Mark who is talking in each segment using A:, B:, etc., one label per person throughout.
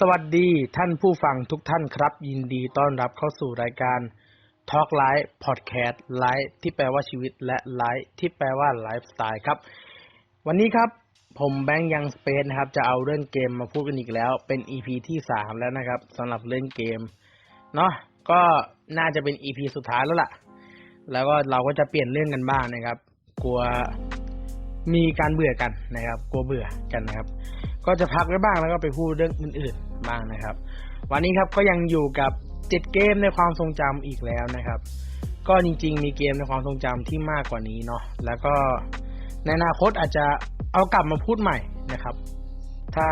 A: สวัสดีท่านผู้ฟังทุกท่านครับ ยินดีต้อนรับเข้าสู่รายการ Talk Life Podcast ไลฟ์ที่แปลว่าชีวิตและไลฟ์ที่แปลว่าไลฟ์สไตล์ครับ วันนี้ครับผมแบงค์ยังสเปซนะครับ จะเอาเรื่องเกมมาพูดกันอีกแล้ว เป็น EP ที่ 3 แล้วนะครับสำหรับเรื่องเกมเนาะก็น่าจะเป็น EP สุดท้ายแล้วล่ะ แล้วก็เราก็จะเปลี่ยนเรื่องกันบ้างนะครับ กลัว มีการเบื่อกันนะครับ กลัวเบื่อกันนะครับ ก็จะพักไว้บ้างแล้วก็ไปพูดเรื่องอื่นๆบ้างนะครับ วันนี้ครับก็ยังอยู่กับเจ็ดเกมในความทรงจำอีกแล้วนะครับ ก็จริง ๆ มีเกมในความทรงจำที่มากกว่านี้เนาะแล้วก็ในอนาคตอาจจะเอากลับมาพูดใหม่นะครับ ถ้า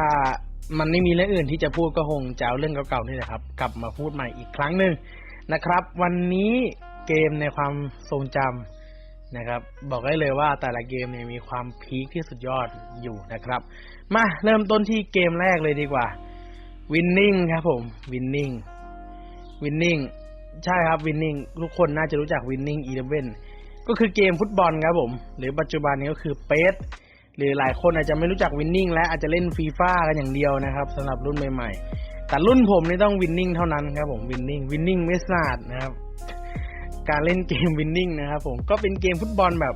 A: มันไม่มีเรื่องอื่นที่จะพูดก็คงจะเอาเรื่องเก่าๆนี่แหละครับ กลับมาพูดใหม่อีกครั้งหนึ่งนะครับ วันนี้เกมในความทรงจำ นะครับ บอกได้เลยว่าแต่ละเกมเนี่ยมีความพีคที่สุดยอดอยู่นะครับ มาเริ่มต้นที่เกมแรกเลยดีกว่า Winning ครับผม Winning Winning ใช่ครับ Winning ทุกคนน่าจะรู้จัก Winning Eleven ก็คือเกมฟุตบอลครับผม หรือปัจจุบันนี้ก็คือเปสหรือหลายคนอาจจะไม่รู้จัก Winning และอาจจะเล่นฟีฟ่ากันอย่างเดียวนะครับสำหรับรุ่นใหม่ๆ แต่รุ่นผมนี่ต้อง Winning เท่านั้นครับผม Winning Winning ไม่สนาดนะครับ การเล่นเกม Winning นะครับผมก็เป็นเกมฟุตบอลแบบ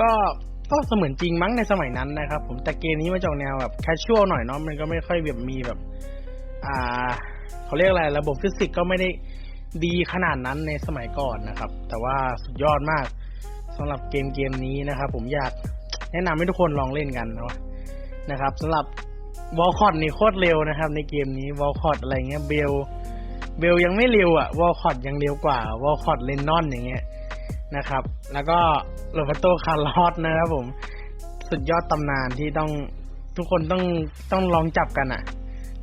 A: ก็ก็เสมือนจริงมั้งในสมัยนั้นนะครับ ผมแต่เกมนี้มาจากแนวแบบแคชชวลหน่อยเนาะมันก็ไม่ค่อยแบบมีแบบ อ่าเขาเรียกอะไรระบบฟิสิกส์ก็ไม่ได้ดีขนาดนั้นในสมัยก่อนนะครับ แต่ว่าสุดยอดมากสำหรับเกมเกมนี้นะครับ ผมอยากแนะนำให้ทุกคนลองเล่นกันเนาะนะครับสำหรับวอลคอตนี่โคตรเร็วนะครับ ในเกมนี้วอลคอตอะไรเงี้ยเบล เบลยังไม่เร็วอะวอลคอตยังเร็วกว่าวอลคอตเลนนอนอย่างเงี้ยนะครับ แล้วก็โรเบโตคาร์ลอสนะครับผมสุดยอดตำนานที่ต้องทุกคนต้องต้องลองจับกันอะ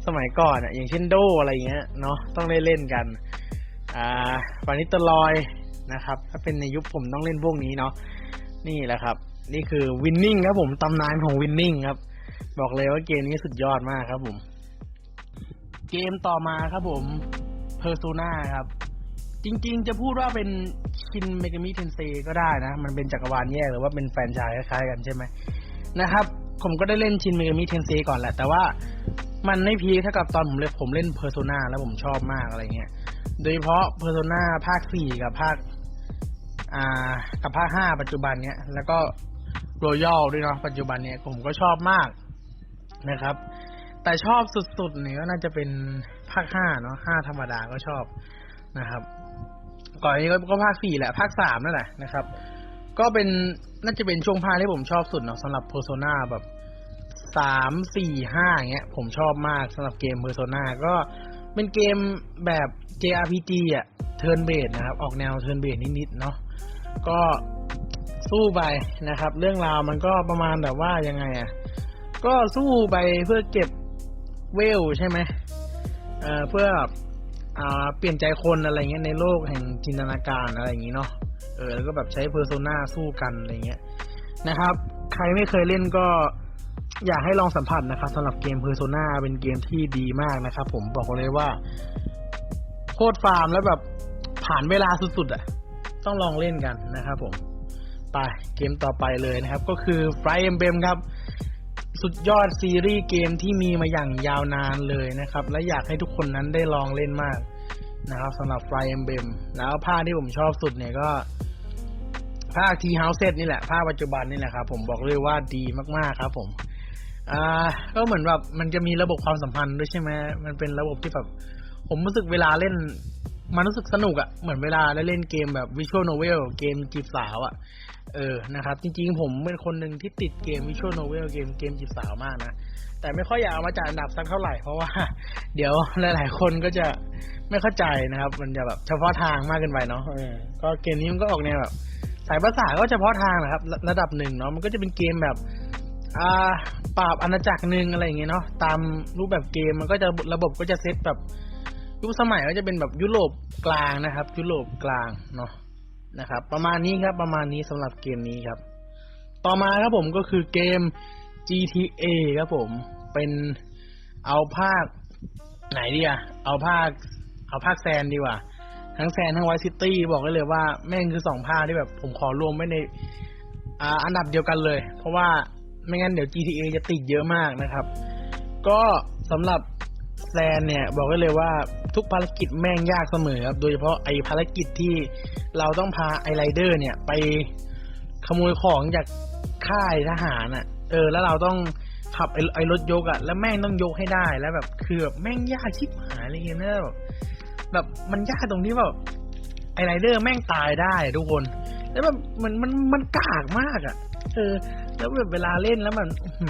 A: สมัยก่อนอะอย่างเช่นโดอะไรเงี้ยเนาะต้องได้เล่นกัน อ่าฟานิตลอยนะครับ ถ้าเป็นในยุคผมต้องเล่นพวกนี้เนาะนี่แหละครับ นี่คือวินนิ่งครับผมตำนานของวินนิ่งครับ บอกเลยว่าเกมนี้สุดยอดมากครับผม เกมต่อมาครับผม เพอร์ o นาครับ จริง ๆ จะพูดว่าเป็นชินเมกามิเทนเซก็ได้นะ มันเป็นจักรวาลแยกหรือว่าเป็นแฟนชายคล้ายๆกันใช่ไหมนะครับ ผมก็ได้เล่นชินเมกามิเทนเซก่อนแหละ แต่ว่ามันไม่พีคเท่ากับตอนผมเล่นผมเล่นเพอร์ o นาแล้วผมชอบมากอะไรเงี้ย โดยเฉพาะเพอร์ o นาภาคสี่กับภาค อ่า กับภาคห้าปัจจุบันเนี้ย แล้วก็รอยัลด้วยเนาะปัจจุบันเนี้ยผมก็ชอบมากนะครับ แต่ชอบสุดๆเนี่ยก็น่าจะเป็น ภาคห้าเนาะห้าธรรมดาก็ชอบนะครับ ก่อนนี้ก็ก็ภาคสี่แหละ ภาคสามนั่นแหละนะครับ ก็เป็นน่าจะเป็นช่วงภาคที่ผมชอบสุดเนาะสำหรับ Persona แบบสามสี่ห้าเงี้ย ผมชอบมากสำหรับเกม Persona ก็เป็นเกมแบบ JRPG อะ Turn Based นะครับ ออกแนว Turn Based นิดๆเนาะก็สู้ไปนะครับ เรื่องราวมันก็ประมาณแบบว่ายังไงอะ ก็สู้ไปเพื่อเก็บเวลใช่ไหม เอ่อเพื่ออเปลี่ยนใจคนอะไรเงี้ยในโลกแห่งจินตนาการอะไรอย่างงี้เนาะเออแล้วก็แบบใช้เพอร์โซนาสู้กันอะไรเงี้ยนะครับ ใครไม่เคยเล่นก็อยากให้ลองสัมผัสนะครับสำหรับเกมเพอร์โซนาเป็นเกมที่ดีมากนะครับ ผมบอกเลยว่า โคตรฟาร์มแล้วแบบผ่านเวลาสุดๆอะ ต้องลองเล่นกันนะครับผม ไปเกมต่อไปเลยนะครับ ก็คือ Fire Emblem ครับ สุดยอดซีรีส์เกมที่มีมาอย่างยาวนานเลยนะครับ และอยากให้ทุกคนนั้นได้ลองเล่นมากนะครับสำหรับ Fire Emblem แล้วภาคที่ผมชอบสุดเนี่ยก็ ภาค T House Set นี่แหละ ภาคปัจจุบันนี่แหละครับผมบอกเลยว่าดีมากๆครับผมอ่าก็เหมือนแบบมันจะมีระบบความสัมพันธ์ด้วยใช่ไหมมันเป็นระบบที่แบบผมรู้สึกเวลาเล่น มันรู้สึกสนุกอะเหมือนเวลาได้เล่นเกมแบบวิชวลโนเวลเกมจีบสาวอะ เออนะครับ จริงๆ ผมเป็นคนหนึ่งที่ติดเกมวิชวลโนเวลเกมเกมจีบสาวมากนะ แต่ไม่ค่อยอยากเอามาจัดอันดับสักเท่าไหร่ เพราะว่าเดี๋ยวหลาย ๆ คนก็จะไม่เข้าใจนะครับ มันจะแบบเฉพาะทางมากเกินไปเนาะเออก็เกมนี้มันก็ออกแนวแบบ สายภาษาก็เฉพาะทางนะครับระระดับหนึ่งเนาะมันก็จะเป็นเกมแบบอ่าปราบอาณาจักรหนึ่งอะไรอย่างเงี้ยเนาะตามรูปแบบเกมมันก็จะระบบก็จะเซตแบบยุคสมัยก็จะเป็นแบบยุโรปกลางนะครับ ยุโรปกลางเนาะ นะครับ ประมาณนี้ครับประมาณนี้สำหรับเกมนี้ครับ ต่อมาครับผมก็คือเกม GTA ครับผมเป็นเอาภาคไหนดีอะเอาภาค เอาภาคแซนดีกว่า ทั้งแซนทั้งไวซิตี้บอกได้เลยว่าแม่งคือสองภาคที่แบบผมขอรวมไว้ในอ่าอันดับเดียวกันเลย เพราะว่าไม่งั้นเดี๋ยว GTA จะติดเยอะมากนะครับ ก็สำหรับ แซนเนี่ยบอกได้เลยว่าทุกภารกิจแม่งยากเสมอครับ โดยเฉพาะไอภารกิจที่เราต้องพาไอไรเดอร์เนี่ยไปขโมยของจากค่ายทหารอะ เออ แล้วเราต้องขับไอไอรถยกอะ แล้วแม่งต้องยกให้ได้แล้วแบบคือแบบแม่งยากชิบหายอะไรเงี้ยนะแบบแบบมันยากตรงที่แบบไอไรเดอร์แม่งตายได้ทุกคน แล้วแบบมันมันมันกากมากอะ เออ แล้วแบบเวลาเล่นแล้วมันอื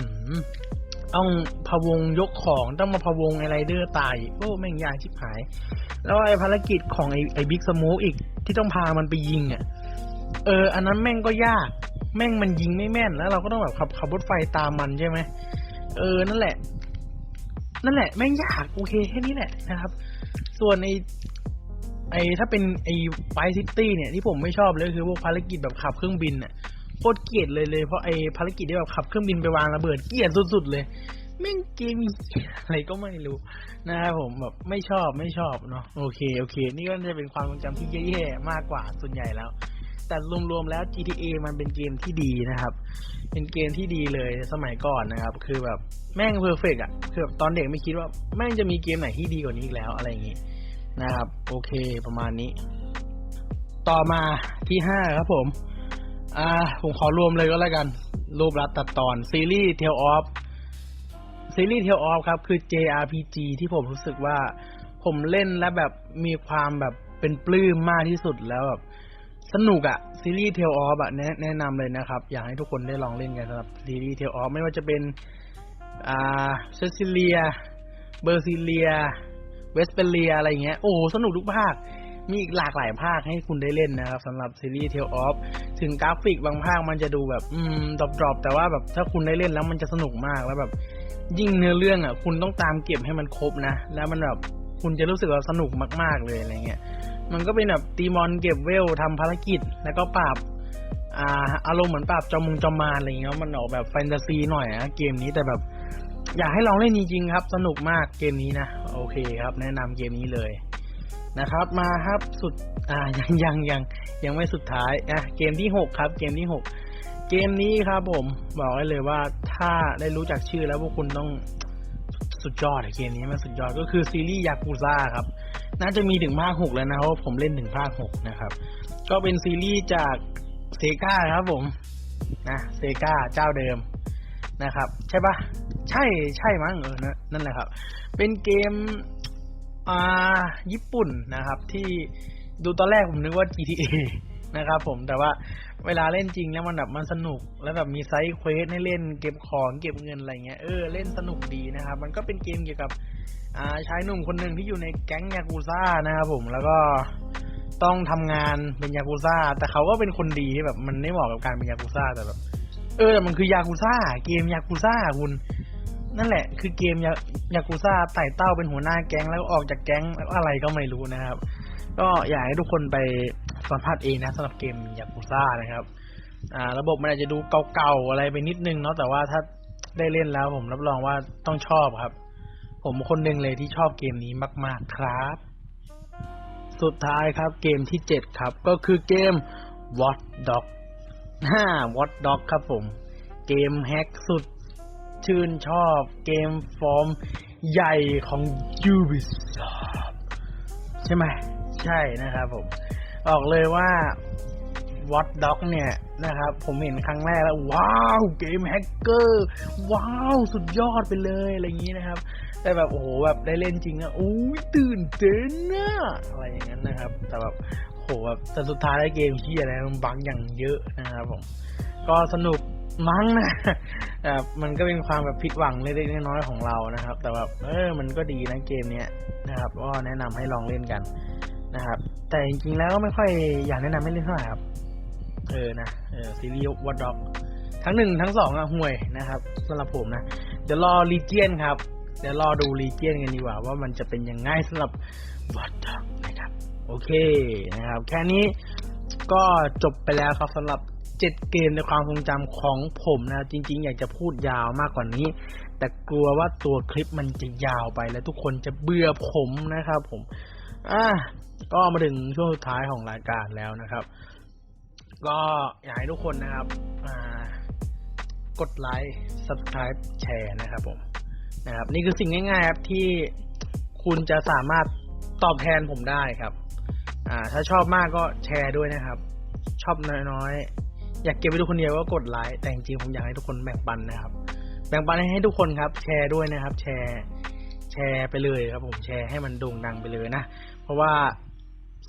A: ต้องพะวงยกของต้องมาพะวงไอไรเดอร์ตายโอ้แม่งยากชิบหาย แล้วไอภารกิจของไอไอบิ๊กสมกอีกที่ต้องพามันไปยิงอะเออ อันนั้นแม่งก็ยาก แม่งมันยิงไม่แม่นแล้วเราก็ต้องแบบขับขับรถไฟตามมันใช่ไหมเออนั่นแหละ นั่นแหละ แม่งยากโอเคแค่นี้แหละนะครับ ส่วนไอไอถ้าเป็นไอไฟซิตี้เนี่ยที่ผมไม่ชอบเลยคือพวกภารกิจแบบขับเครื่องบินอะ ตรเกลียดเลยเลยเพราะไอ้ภารกิจที่แบบขับเครื่องบินไปวางระเบิดเกลียดสุดๆเลยแม่งเกมอะไรก็ไม่รู้นะครับผมแบบไม่ชอบไม่ชอบเนาะโอเคโอเค นี่ก็จะเป็นความทรงจำที่แย่ๆมากกว่าส่วนใหญ่แล้ว แต่รวมๆแล้ว GTA มันเป็นเกมที่ดีนะครับ เป็นเกมที่ดีเลยสมัยก่อนนะครับ คือแบบแม่งเพอร์เฟกอะคือแบบตอนเด็กไม่คิดว่าแม่งจะมีเกมไหนที่ดีกว่านี้อีกแล้วอะไรอย่างงี้นะครับ โอเคประมาณนี้ ต่อมาที่ห้าครับผม อ่า ผมขอรวมเลยก็แล้วกัน รูปรัดตัดตอน ซีรีส์ Tale of ซีรีส์ Tale of ครับ คือ JRPG ที่ผมรู้สึกว่า ผมเล่นแล้วแบบมีความแบบเป็นปลื้มมากที่สุดแล้วแบบสนุกอะซีรีส์ Tale of อะแนะแนะนำเลยนะครับ อยากให้ทุกคนได้ลองเล่นกันสำหรับซีรีส์ Tale of ไม่ว่าจะเป็น อ่าเซซิเลีย เบอร์ซิเลีย เวสเปเลีย อะไรเงี้ย โอ้สนุกทุกภาค มีอีกหลากหลายภาคให้คุณได้เล่นนะครับสำหรับซีรีส์ Tale of ถึงกราฟิกบางภาคมันจะดูแบบ อืมดรอปๆแต่ว่าแบบถ้าคุณได้เล่นแล้วมันจะสนุกมากแล้วแบบ ยิ่งเนื้อเรื่องอะ คุณต้องตามเก็บให้มันครบนะ แล้วมันแบบคุณจะรู้สึกว่าสนุกมาก ๆเลยอะไรเงี้ยมันก็เป็นแบบตีมอนเก็บเวลทำภารกิจ แล้วก็ปราบอ่าอารมณ์เหมือนปราบจอมมุงจอมมารอะไรเงี้ยมันออกแบบแฟนตาซีหน่อยนะเกมนี้แต่แบบ อยากให้ลองเล่นจริงๆครับ สนุกมากเกมนี้นะ โอเคครับ แนะนำเกมนี้เลย นะครับ มาครับสุดอ่ายังยังยังยังไม่สุดท้ายอะเกมที่หกครับ เกมที่หกเกมนี้ครับผมบอกได้เลยว่าถ้าได้รู้จักชื่อแล้วพวกคุณต้องสุดยอดเกมนี้มันสุดยอดก็คือซีรีส์ยากูซ่าครับ น่าจะมีถึงภาคหกแล้วนะเพราะผมเล่นถึงภาคหกนะครับ ก็เป็นซีรีส์จากเซกาครับผมนะเซกาเจ้าเดิมนะครับ ใช่ปะใช่ใช่มั้งเออนะนั่นแหละครับ เป็นเกม อ่าญี่ปุ่นนะครับ ที่ดูตอนแรกผมนึกว่า GTA นะครับผมแต่ว่าเวลาเล่นจริงแล้วมันแบบมันสนุก แล้วแบบมีไซส์เควสให้เล่นเก็บของเก็บเงินอะไรเงี้ยเออเล่นสนุกดีนะครับ มันก็เป็นเกมเกี่ยวกับอ่าชายหนุ่มคนหนึ่งที่อยู่ในแก๊งยากูซ่านะครับผมแล้วก็ต้องทำงานเป็นยากูซ่า แต่เขาก็เป็นคนดีที่แบบมันไม่เหมาะกับการเป็นยากูซ่าแต่แบบ เออแต่มันคือยากูซ่า เกมยากูซ่าคุณ นั่นแหละ คือเกมยายากูซ่าไต่เต้าเป็นหัวหน้าแก๊งแล้วออกจากแก๊งแล้วอะไรก็ไม่รู้นะครับ ก็อยากให้ทุกคนไปสัมผัสเองนะสำหรับเกมยากูซ่านะครับ อ่า ระบบมันอาจจะดูเก่าๆอะไรไปนิดนึงเนาะแต่ว่าถ้าได้เล่นแล้วผมรับรองว่าต้องชอบครับ ผมคนหนึ่งเลยที่ชอบเกมนี้มาก ๆครับ สุดท้ายครับเกมที่7ครับ ก็คือเกม Watch Dog ฮ่า Watch Dog ครับผม เกมแฮกสุด ชื่นชอบเกมฟอร์มใหญ่ของ Ubisoft ใช่ไหม ใช่นะครับผม บอกเลยว่า Watch Dog เนี่ยนะครับ ผมเห็นครั้งแรกแล้ว ว้าว เกมแฮกเกอร์ ว้าว สุดยอดไปเลย อะไรอย่างนี้นะครับ แต่แบบ โอ้โห แบบได้เล่นจริงอะโอ้ยตื่นเต้นนะอะไรอย่างนั้นนะครับ แต่แบบโหแบบแต่สุดท้ายได้เกมที่อะไรมันบังอย่างเยอะนะครับผม ก็สนุกมั้งนะ แต่มันก็เป็นความแบบผิดหวังเล็กๆน้อยๆของเรานะครับ แต่แบบเออมันก็ดีนะเกมเนี้ยนะครับก็แนะนำให้ลองเล่นกันนะครับ แต่จริงๆแล้วก็ไม่ค่อยอยากแนะนำให้เล่นเท่าไหร่ครับเออนะเออซีรีส์วอดด็อกทั้งหนึ่งทั้งสองอะห่วยนะครับสำหรับผมนะเดี๋ยวรอลีเจียนครับเดี๋ยวรอดูลีเจียนกันดีกว่า ว่ามันจะเป็นยังไงสำหรับวอดด็อกนะครับ โอเคนะครับ แค่นี้ก็จบไปแล้วครับสำหรับ 7เกมในความทรงจำของผมนะจริง ๆ อยากจะพูดยาวมากกว่านี้ แต่กลัวว่าตัวคลิปมันจะยาวไปแล้วทุกคนจะเบื่อผมนะครับ ผม อะก็มาถึงช่วงสุดท้ายของรายการแล้วนะครับ ก็อยากให้ทุกคนนะครับกดไลค์ subscribe แชร์นะครับผมนะครับ นี่คือสิ่งง่ายๆครับที่คุณจะสามารถตอบแทนผมได้ครับ อ่า ถ้าชอบมากก็แชร์ด้วยนะครับ ชอบน้อยๆ อยากเก็บไว้ดูคนเดียวก็กดไลค์แต่จริงๆผมอยากให้ทุกคนแบ่งปันนะครับ แบ่งปันให้ทุกคนครับ แชร์ด้วยนะครับ แชร์ แชร์ไปเลยครับ ผมแชร์ให้มันโด่งดังไปเลยนะ เพราะว่า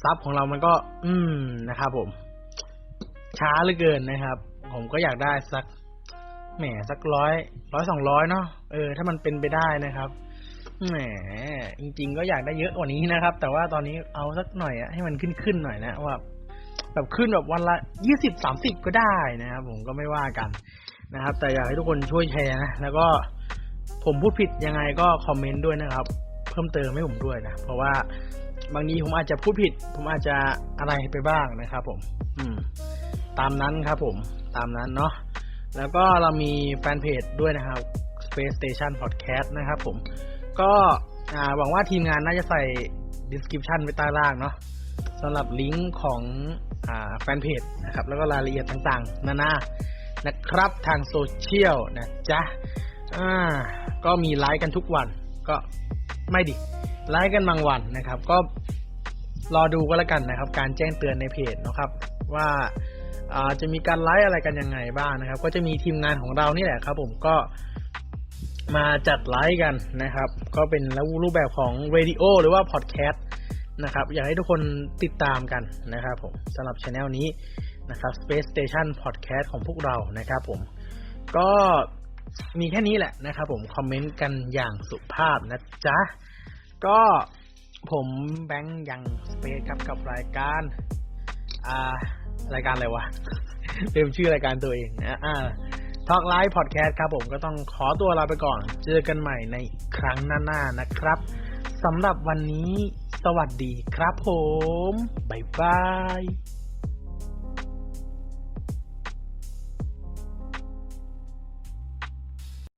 A: ซับของเรามันก็ อืมนะครับผม ช้าเหลือเกินนะครับ ผมก็อยากได้สักแหมสักร้อยร้อยสองร้อยเนาะเออ ถ้ามันเป็นไปได้นะครับแหมจริง ๆ ก็อยากได้เยอะกว่านี้นะครับ แต่ว่าตอนนี้เอาสักหน่อยอะให้มันขึ้นขึ้นๆหน่อยนะว่า แบบขึ้นแบบวันละยี่สิบสามสิบก็ได้นะครับ ผมก็ไม่ว่ากันนะครับ แต่อยากให้ทุกคนช่วยแชร์นะ แล้วก็ผมพูดผิดยังไงก็คอมเมนต์ด้วยนะครับ เพิ่มเติมให้ผมด้วยนะ เพราะว่าบางทีผมอาจจะพูดผิด ผมอาจจะอะไรไปบ้างนะครับ ผม อืม ตามนั้นครับ ผม ตามนั้นเนาะแล้วก็เรามีแฟนเพจด้วยนะครับ Space Station Podcast นะครับ ผม ก็หวังว่าทีมงานน่าจะใส่ description ไว้ใต้ล่างเนาะ สำหรับลิงก์ของอแฟนเพจนะครับแล้วก็รายละเอียดต่างๆ นานานะครับทางโซเชียลนะจ๊ะก็มีไลฟ์กันทุกวันก็ไม่ดิไลฟ์กันบางวันนะครับ ก็รอดูก็แล้วกันนะครับ การแจ้งเตือนในเพจนะครับ ว่าอ่าจะมีการไลฟ์อะไรกันยังไงบ้างนะครับ ก็จะมีทีมงานของเรานี่แหละครับ ผมก็มาจัดไลฟ์กันนะครับ ก็เป็นรูปแบบของเรดิโอหรือว่าพอดแคสต์ นะครับ อยากให้ทุกคนติดตามกันนะครับผมสำหรับช anel นี้นะครับ Space Station Podcast ของพวกเรานะครับผมก็มีแค่นี้แหละนะครับผมคอมเมนต์กันอย่างสุภาพนะจ๊ะ ก็ผมแบงค์ยังสเปซครับกับรายการอ่ารายการอะไรวะลืมชื่อรายการตัวเองนะอ่าทอกไลฟ์พอดแคสต์ครับผมก็ต้องขอตัวลาไปก่อน เจอกันใหม่ในครั้งหน้าๆนะครับสำหรับวันนี้ สวัสดีครับผม บ๊ายบาย